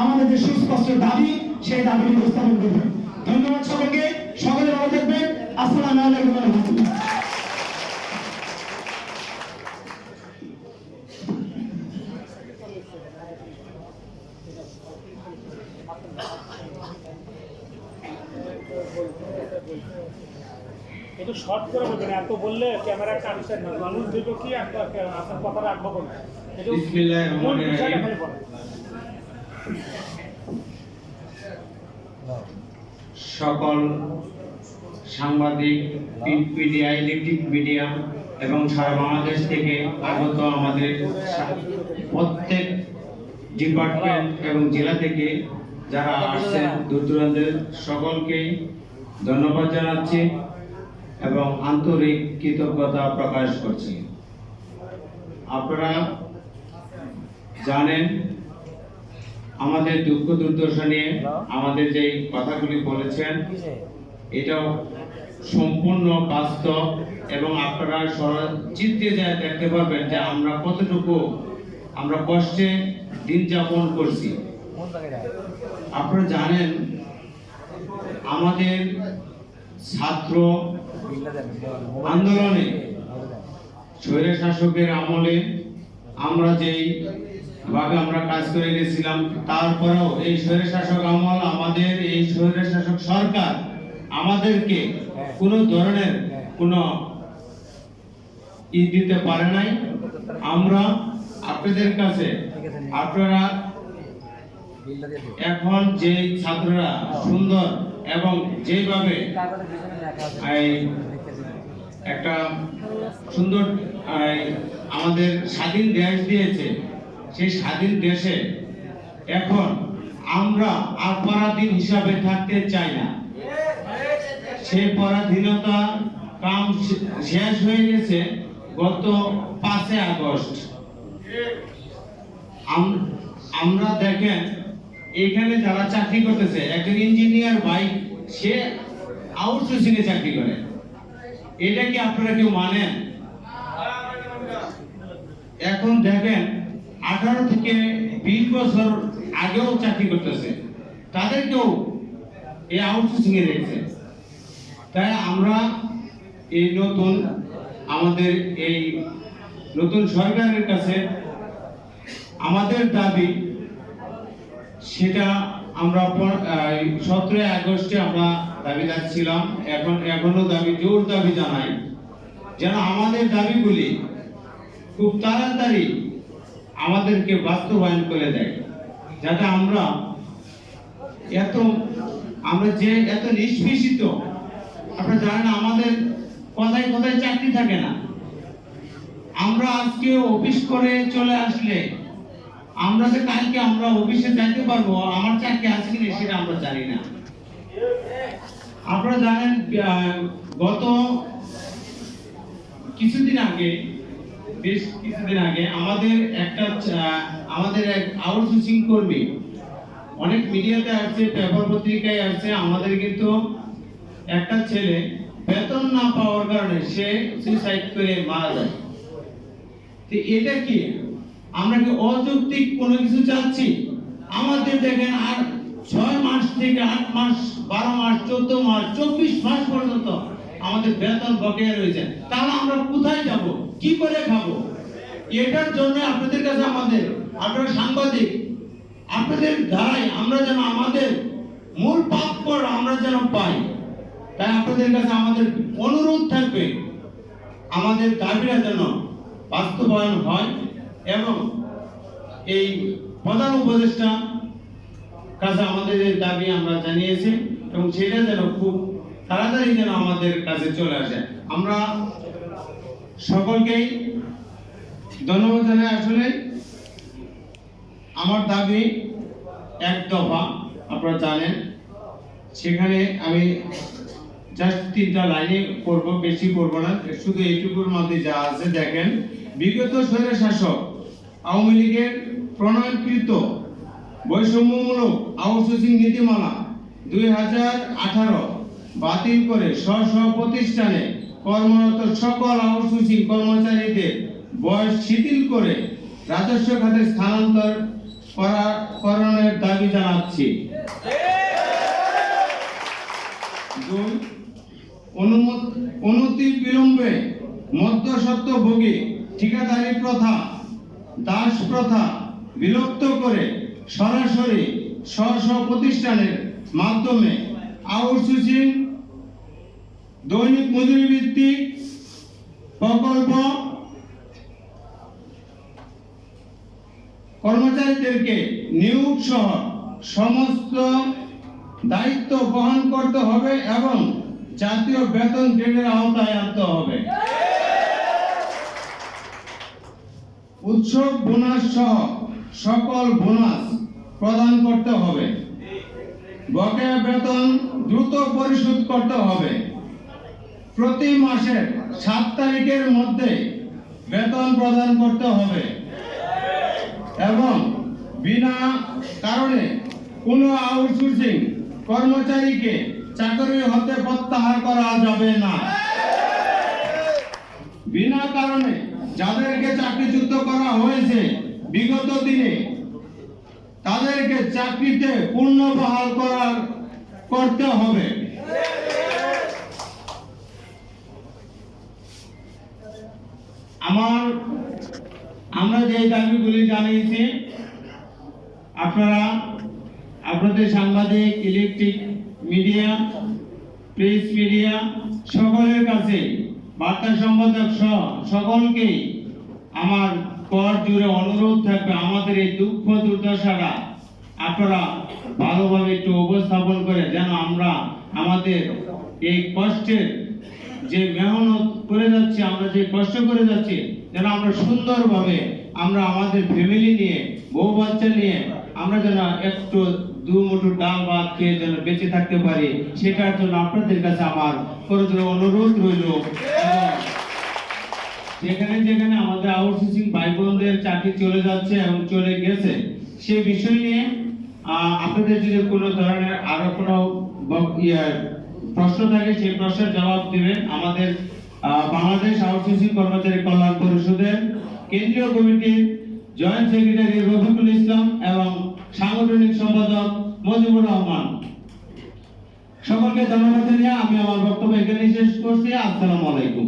আমাদের যে সুস্পষ্ট দাবি সেই দাবি উপস্থাপন করবেন। ধন্যবাদ সকলকে সকলে ভালো থাকবেন। আসসালামু আলাইকুম রাহমাতুল্লাহ একটু শর্ট করে বলবেন এত বললে ক্যামেরা কানছেন না মানুষ দেখো কি একটা আপনার কথা রাখব কোন সকল সাংবাদিক প্রিন্ট মিডিয়া, ইলেকট্রিক মিডিয়া এবং সারা বাংলাদেশ থেকে আগত আমাদের প্রত্যেক ডিপার্টমেন্ট এবং জেলা থেকে যারা আসছেন দূর দূরান্তের সকলকেই ধন্যবাদ জানাচ্ছি এবং আন্তরিক কৃতজ্ঞতা প্রকাশ করছি। আপনারা জানেন আমাদের দুঃখ দুর্দশা নিয়ে আমাদের যে কথাগুলি বলেছেন এটাও সম্পূর্ণ বাস্তব এবং আপনারা চিত্তে যায় দেখতে পারবেন যে আমরা কতটুকু আমরা কষ্টে দিন যাপন করছি। আপনারা জানেন আমাদের ছাত্র আন্দোলনে স্বৈর শাসকের আমলে আমরা যেই ভাবে আমরা কাজ করে গেছিলাম। তারপরেও এই স্বৈর শাসক আমল, আমাদের এই স্বৈর শাসক সরকার আমাদেরকে কোনো ধরনের কোনো ই দিতে পারে নাই। আমরা আপনাদের কাছে, আপনারা এখন যে ছাত্ররা সুন্দর এবং যেভাবে একটা সুন্দর আমাদের স্বাধীন দেশ দিয়েছে সেই স্বাধীন দেশে এখন আমরা আর পরাধীন হিসাবে থাকতে চাই না। সে পরাধীনতা কাম শেষ হয়ে গেছে গত পাঁচে আগস্ট। আমরা দেখেন, এখানে যারা চাকরি করতেছে, একজন ইঞ্জিনিয়ার ভাই, সে আউটসোর্সিং এ চাকরি করে। এটা কি আপনারা কেউ মানেন? এখন দেখেন আঠারো থেকে বিশ বছর আগেও চাকরি করতেছে। তাদেরকেও এই আউটসোর্সিং এ রেখেছে। তাই আমরা এই নতুন আমাদের এই নতুন সরকারের কাছে আমাদের দাবি, সেটা আমরা সতেরোই আগস্টে আমরা দাবি ছিলাম। এখন, এখনও দাবি, জোর দাবি জানাই। যেন আমাদের দাবিগুলি খুব তাড়াতাড়ি আমাদেরকে বাস্তবায়ন করে দেয়, যাতে আমরা এত, আমরা যে এত নিষ্পেষিত, আপনারা জানেন আমাদের কথায় কথায় চাকরি থাকে না। আমরা আজকে অফিস করে চলে আসলে, আমরা যে কালকে আমরা অফিসে যাইতে পারব, আমার চাকরি আছে কিনা সেটা আমরা জানি না। আপনারা জানেন গত কিছুদিন আগে বেশ কিছুদিন আগে আমাদের একটা আমাদের এক আউটসোর্সিং কর্মী, অনেক মিডিয়াতে আসছে পেপার পত্রিকায় আসছে, আমাদের কিন্তু একটা ছেলে বেতন না পাওয়ার কারণে সে সুইসাইড করে মারা যায়। তো এটা কি? আমরা কি অযৌক্তিক কোনো কিছু চাচ্ছি? আমাদের দেখেন আর ছয় মাস থেকে আট মাস, বারো মাস, চোদ্দ মাস, চব্বিশ মাস পর্যন্ত আমাদের বেতন বকেয়া রয়েছে। তাহলে আমরা কোথায় যাব? কি করে খাব? এটার জন্য আপনাদের কাছে আমাদের, আপনারা সাংবাদিক, আপনাদের দ্বারাই আমরা যেন আমাদের মূল প্রাপ্য আমরা যেন পাই। তাই আপনাদের কাছে আমাদের অনুরোধ থাকবে, আমাদের দাবিরা যেন বাস্তবায়ন হয় এবং এই প্রধান উপদেষ্টা কাছে আমাদের দাবি আমরা জানিয়েছি এবং সেটা যেন খুব তাড়াতাড়ি যেন আমাদের কাছে চলে আসে আমরা সকলকেই ধন্যবাদ জানাই। আসলে আমার দাবি এক দফা, আপনারা জানেন, সেখানে আমি জাস্ট তিনটা লাইনে করব, বেশি করব না। শুধু এইটুকুর মধ্যে যা আছে দেখেন। বিগত স্বৈর শাসক, আওয়ামী লীগের প্রণয়নকৃত, বৈষম্যমূলক, আউটসোর্সিং নীতিমালা দুই হাজার আঠারো বাতিল করে স্ব স্ব প্রতিষ্ঠানে কর্মরত সকল আউটসোর্সিং কর্মচারীদের বয়স শিথিল করে রাজস্ব খাতে স্থানান্তর করা করণের দাবি জানাচ্ছি। দুই, অনুমত- বিলম্বে মধ্যসত্ত্ব ভোগী ঠিকাদারি প্রথা দাস প্রথা বিলুপ্ত করে সরাসরি স্ব স্ব প্রতিষ্ঠানের মাধ্যমে আউটসোর্সিং দৈনিক মজুরি ভিত্তিক প্রকল্প কর্মচারীদেরকে নিয়োগ সহ সমস্ত দায়িত্ব বহন করতে হবে এবং জাতীয় বেতন গ্রেডের আওতায় আনতে হবে। উৎসব বোনাস সহ সকল বোনাস প্রদান করতে হবে। বকেয়া বেতন দ্রুত পরিশোধ করতে হবে। প্রতি মাসের সাত তারিখের মধ্যে বেতন প্রদান করতে হবে। এবং বিনা কারণে কোনো আউটসোর্সিং কর্মচারীকে চাকরি হতে প্রত্যাহার করা যাবে না। বিনা কারণে যাদেরকে চাকরিচ্যুত করা হয়েছে বিগত দিনে, তাদেরকে চাকরিতে পুনর্বহাল করার করতে হবে। আমার, আমরা যে দাবিগুলি জানিয়েছি, আপনারা, আপনাদের সাংবাদিক, ইলেকট্রিক মিডিয়া, প্রেস মিডিয়া, সকলের কাছে বার্তা সম্পাদক সহ সকলকেই আমার কর জুড়ে অনুরোধ থাকবে, আমাদের এই দুঃখ দুর্দশাটা আপনারা ভালোভাবে একটু উপস্থাপন করে, যেন আমরা আমাদের এই কষ্টের যে মেহনত করে যাচ্ছি আমরা যে কষ্ট করে যাচ্ছি যেন আমরা সুন্দরভাবে আমরা আমাদের ফ্যামিলি নিয়ে বউ বাচ্চা নিয়ে আমরা যেন একটু দু মুঠো ডাল ভাত খেয়ে যেন বেঁচে থাকতে পারি সেটার জন্য আপনাদের কাছে আমার করজোর অনুরোধ রইল। যেখানে যেখানে আমাদের আউটসোর্সিং ভাই বোনদের চাকরি চলে যাচ্ছে এবং চলে গেছে সে বিষয় নিয়ে আপনাদের যদি কোনো ধরনের আরও কোনো ইয়ে, প্রশ্ন থাকে সেই প্রশ্নের জবাব দিবেন আমাদের বাংলাদেশ আউটসোর্সিং কর্মচারী কল্যাণ পরিষদের কেন্দ্রীয় কমিটির জয়েন্ট সেক্রেটারি রফিকুল ইসলাম এবং সাংগঠনিক সম্পাদক মজিবুর রহমান। সকলকে ধন্যবাদ জানিয়ে আমি আমার বক্তব্য এখানে শেষ করছি। আসসালামু আলাইকুম।